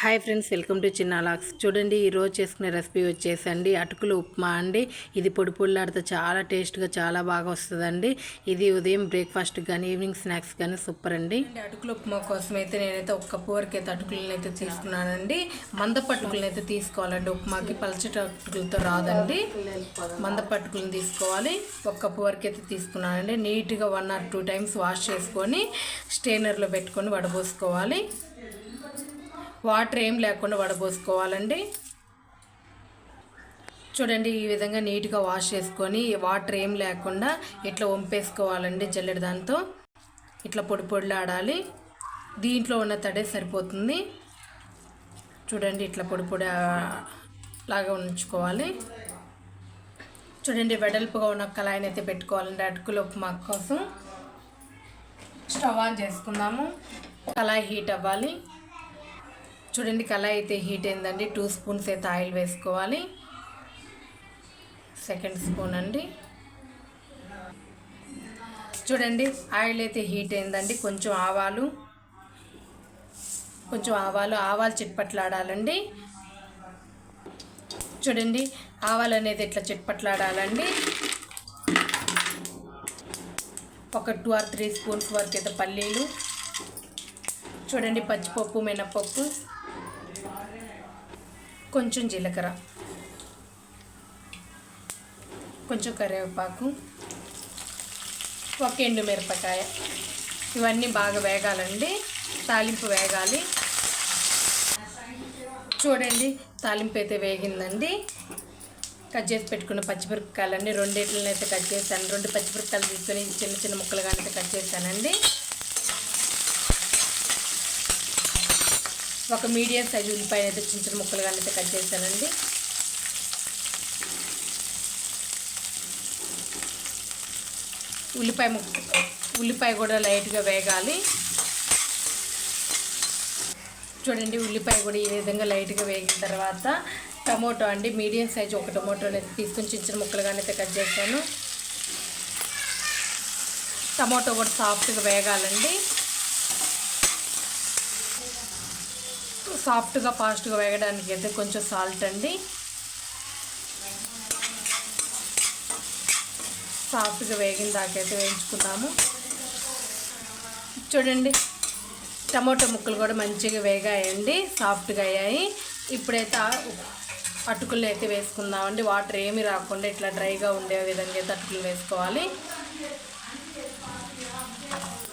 Hi friends welcome to చిన్న లాక్స్. చూడండి ఈరోజు చేసుకునే రెసిపీ వచ్చేసండి. అటుకులు ఉప్మా అండి. ఇది పొడి పొడిలాడితే చాలా టేస్ట్గా చాలా బాగా వస్తుందండి. ఇది ఉదయం బ్రేక్ఫాస్ట్ కానీ ఈవినింగ్ స్నాక్స్ కానీ సూపర్ అండి. అటుకులు ఉప్మా కోసం అయితే నేనైతే ఒక కప్పు వరకు అయితే అటుకులను అయితే తీసుకున్నానండి. మందపు అటుకులను అయితే తీసుకోవాలండి. ఉప్మాకి పలచటి అటుకులతో రాదండి. మందపు అటుకులను తీసుకోవాలి. ఒక కప్పు వరకు అయితే తీసుకున్నానండి. నీట్గా one or two times wash చేసుకొని స్టేనర్లో పెట్టుకొని వడబోసుకోవాలి. వాటర్ ఏం లేకుండా వడబోసుకోవాలండి. చూడండి ఈ విధంగా నీట్గా వాష్ చేసుకొని వాటర్ ఏం లేకుండా ఇట్లా వంపేసుకోవాలండి జల్లెడ దాంతో. ఇట్లా పొడి పొడిలాడాలి. దీంట్లో ఉన్న తడే సరిపోతుంది. చూడండి ఇట్లా పొడి పొడి లాగా ఉంచుకోవాలి. చూడండి వెడల్పుగా ఉన్న కళాయిని అయితే పెట్టుకోవాలండి అటుకులు ఉప్మా కోసం. స్టవ్ ఆన్ చేసుకుందాము. కళాయి హీట్ అవ్వాలి. చూడండి కళాయి అయితే హీట్ అయిందండి. టూ స్పూన్స్ అయితే ఆయిల్ వేసుకోవాలి. సెకండ్ స్పూన్ అండి. చూడండి ఆయిల్ అయితే హీట్ అయిందండి. కొంచెం ఆవాలు కొంచెం ఆవాలు ఆవాలు చిట్పట్లాడాలండి. చూడండి ఆవాలు అనేది ఇట్లా చిట్పట్లాడాలండి? ఒక టూ ఆర్ త్రీ స్పూన్స్ వరకు అయితే పల్లీలు. చూడండి పచ్చిపప్పు మినపప్పు. కొంచెం జీలకర్ర. కొంచెం కరివేపాకు. ఒక ఎండు మిరపకాయ. ఇవన్నీ బాగా వేగాలండి. తాలింపు వేగాలి. చూడండి తాలింపు అయితే వేగిందండి. కట్ చేసి పెట్టుకున్న పచ్చిమిరపకాయలన్నీ రెండింటిని అయితే కట్ చేశాను. రెండు పచ్చిమిరపకాయలు తీసుకొని చిన్న చిన్న ముక్కలుగా అయితే కట్ చేశానండి. ఒక మీడియం సైజు ఉల్లిపాయ అయితే చిన్న చిన్న ముక్కలుగా అయితే కట్ చేశానండి. ఉల్లిపాయ ముక్క ఉల్లిపాయ కూడా లైట్గా వేగాలి. చూడండి ఉల్లిపాయ కూడా ఈ విధంగా లైట్గా వేగిన తర్వాత టమోటో అండి మీడియం సైజు ఒక టమోటో అనేది తీసుకొని చిన్న చిన్న ముక్కలుగా అయితే కట్ చేశాను. టమోటో కూడా సాఫ్ట్గా వేగాలండి. సాఫ్ట్గా ఫాస్ట్గా వేగడానికి అయితే కొంచెం సాల్ట్ అండి. సాఫ్ట్గా వేగిన దాకైతే వేయించుకున్నాము చూడండి టమాటో ముక్కలు కూడా మంచిగా వేగాయండి సాఫ్ట్గా అయ్యాయి. ఇప్పుడైతే అటుకులు అయితే వేసుకుందామండి. వాటర్ ఏమి రాకుండా ఇట్లా డ్రైగా ఉండే విధంగా అయితే అటుకులు వేసుకోవాలి.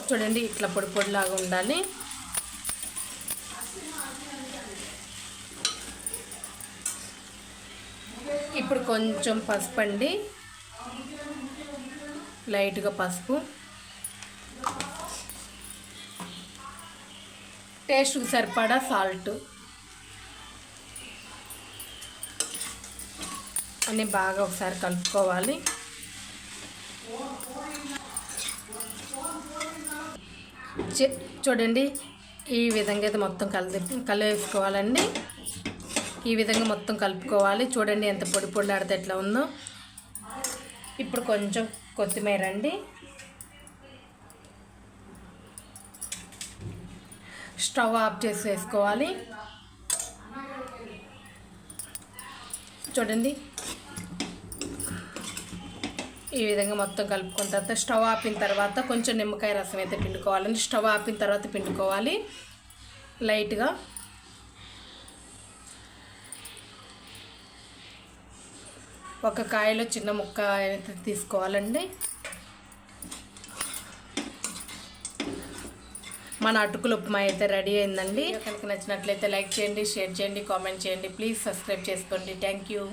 చూడండి ఇట్లా పొడి పొడిలాగా ఉండాలి. ఇప్పుడు కొంచెం పసుపు అండి లైట్గా పసుపు. టేస్ట్కి సరిపడా సాల్ట్. అన్నీ బాగా ఒకసారి కలుపుకోవాలి. చూడండి ఈ విధంగా అయితే మొత్తం కలిపి కలిపేసుకోవాలండి ఈ విధంగా మొత్తం కలుపుకోవాలి. చూడండి ఎంత పొడి పొడిలాడితే ఎట్లా ఉందో. ఇప్పుడు కొంచెం కొత్తిమీర అండి. స్టవ్ ఆఫ్ చేసి వేసుకోవాలి చూడండి. ఈ విధంగా మొత్తం కలుపుకున్న తర్వాత స్టవ్ ఆపిన తర్వాత కొంచెం నిమ్మకాయ రసం అయితే పిండుకోవాలండి. స్టవ్ ఆపిన తర్వాత పిండుకోవాలి. లైట్గా ఒక కాయలో చిన్న ముక్క అయితే తీసుకోవాలండి. మన అటుకులు ఉప్మా అయితే రెడీ అయిందండి. కనుక నచ్చినట్లయితే లైక్ చేయండి షేర్ చేయండి కామెంట్ చేయండి. ప్లీజ్ సబ్స్క్రైబ్ చేసుకోండి. Thank you.